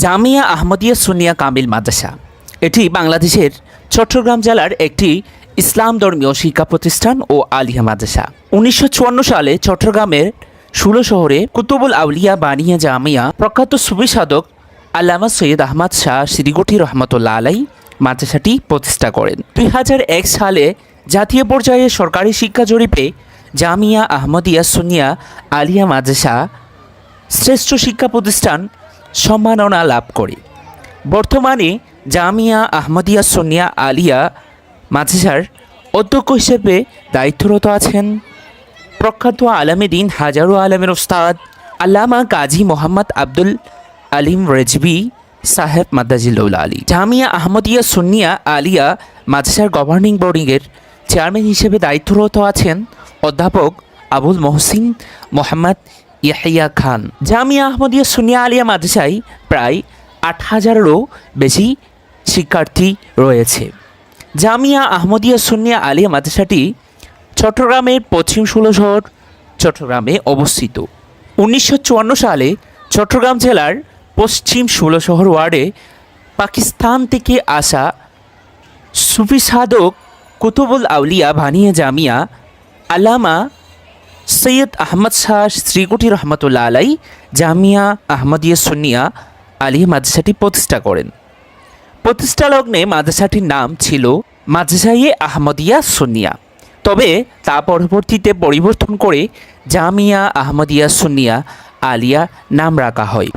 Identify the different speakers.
Speaker 1: জামিয়া আহমদিয়া সুনিয়া কামিল মাদ্রাসা। এটি বাংলাদেশের চট্টগ্রাম জেলার একটি ইসলাম ধর্মীয় শিক্ষা প্রতিষ্ঠান ও আলিয়া মাদ্রাসা। উনিশশো চুয়ান্ন সালে চট্টগ্রামের ষোলো শহরে কুতুবুল আউলিয়া বানিয়া জামিয়া প্রখ্যাত সুফি সাধক আল্লামা সৈয়দ আহমদ শাহ সিরিগুটি রহমতুল্লাহ আলাই মাদ্রাসাটি প্রতিষ্ঠা করেন। দুই হাজার এক সালে জাতীয় পর্যায়ে সরকারি শিক্ষা জরিপে জামিয়া আহমদিয়া সুনিয়া আলিয়া মাদ্রাসা শ্রেষ্ঠ শিক্ষা প্রতিষ্ঠান সম্মাননা লাভ করে। বর্তমানে জামিয়া আহমদিয়া সোনিয়া আলিয়া মাদ্রাসার অধ্যক্ষ হিসেবে দায়িত্বরত আছেন প্রখ্যাত আলামে দিন হাজারো আলমের ওস্তাদ আল্লামা কাজী মোহাম্মদ আব্দুল আলিম রেজবি সাহেব মাদ্দাজিল্লা আলী। জামিয়া আহমদিয়া সুন্নিয়া আলিয়া মাদ্রাসার গভর্নিং বোর্ডিংয়ের চেয়ারম্যান হিসেবে দায়িত্বরত আছেন অধ্যাপক আবুল মহসিন মোহাম্মদ ইয়াহিয়া খান। জামিয়া আহমদিয়া সুনিয়া আলিয়া মাদ্রাসায় প্রায় আট হাজারেরও বেশি শিক্ষার্থী রয়েছে। জামিয়া আহমদিয়া সুনিয়া আলিয়া মাদ্রাসাটি চট্টগ্রামের পশ্চিম ষোলশহর চট্টগ্রামে অবস্থিত। উনিশশো চুয়ান্ন সালে চট্টগ্রাম জেলার পশ্চিম ষোলশহর ওয়ার্ডে পাকিস্তান থেকে আসা সুফি সাধক কুতুবুল আউলিয়া ভানিয়া জামিয়া আলামা সৈয়দ আহমদ শাহ শ্রীকুটি রহমতুল্লাহ আলাই জামিয়া আহমদিয়া সুনিয়া আলী মাদ্রাসাটি প্রতিষ্ঠা করেন। প্রতিষ্ঠা লগ্নে মাদ্রাসাটির নাম ছিল মাদ্রাসাইয়ে আহমদিয়া সুনিয়া। তবে তা পরবর্তীতে পরিবর্তন করে জামিয়া আহমদিয়া সুনিয়া আলিয়া নাম রাখা হয়।